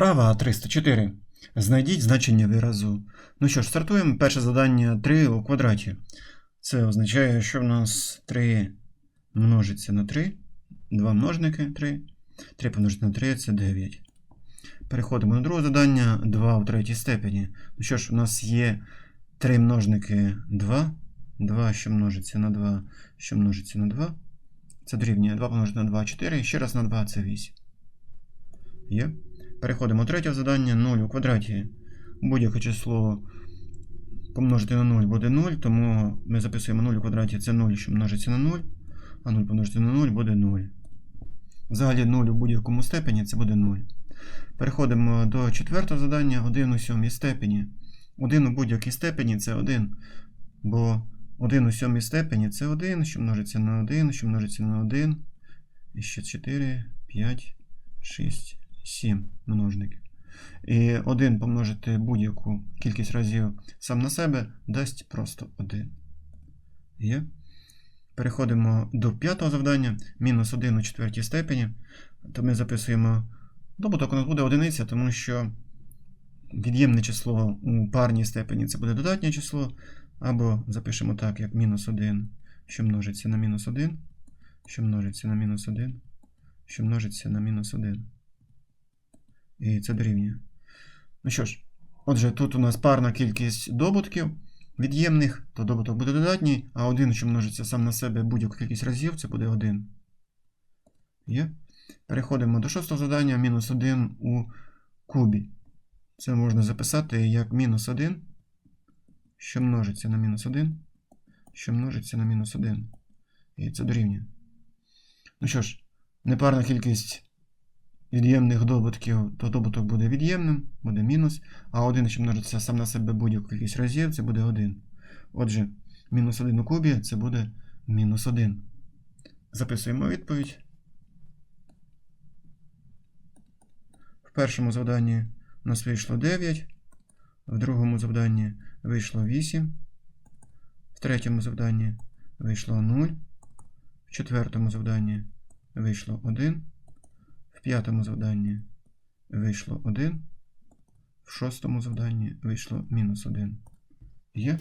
Вправа 304. Знайдіть значення виразу. Ну що ж, стартуємо. Перше завдання 3 у квадраті. Це означає, що в нас 3 множиться на 3. 2 множники 3. 3 помножити на 3 це 9. Переходимо до другого завдання 2 в третій степені. Ну що ж, у нас є 3 множники 2. 2, що множиться на 2, що множиться на 2. Це дорівнює 2 помножити на 2 4. І ще раз на 2 це 8. Є. Переходимо третього завдання 0 у квадраті. Будь-яке число помножити на 0 буде 0, тому ми записуємо 0 у квадраті це 0, що множиться на 0, а 0 помножити на 0 буде 0. Взагалі 0 у будь-якому степені це буде 0. Переходимо до четвертого завдання 1 у сьомій степені. 1 у будь-якій степені це 1. Бо 1 у сьомій степені це 1, що множиться на 1, що множиться на 1. І ще 4, 5, 6, 7 множників. І 1 помножити будь-яку кількість разів сам на себе дасть просто 1. Є. Переходимо до п'ятого завдання. Мінус 1 у четвертій степені. То ми записуємо добуток у нас буде одиниця, тому що від'ємне число у парній степені це буде додатнє число. Або запишемо так, як мінус 1, що множиться на мінус 1, що множиться на мінус 1, що множиться на мінус 1. І це дорівнює. Ну що ж, отже, тут у нас парна кількість добутків від'ємних, то добуток буде додатній, а 1, що множиться сам на себе будь-яку кількість разів, це буде 1. Є. Переходимо до шостого завдання, мінус 1 у кубі. Це можна записати як мінус 1, що множиться на мінус 1, що множиться на мінус 1. І це дорівнює. Ну що ж, непарна кількість від'ємних добутків, то добуток буде від'ємним, буде мінус, а 1, що множиться сам на себе будь-яку кількість разів, це буде 1. Отже, мінус 1 у кубі це буде мінус 1. Записуємо відповідь. В першому завданні у нас вийшло 9, в другому завданні вийшло 8, в третьому завданні вийшло 0, в четвертому завданні вийшло 1, в п'ятому завданні вийшло 1, в шостому завданні вийшло мінус 1. Є?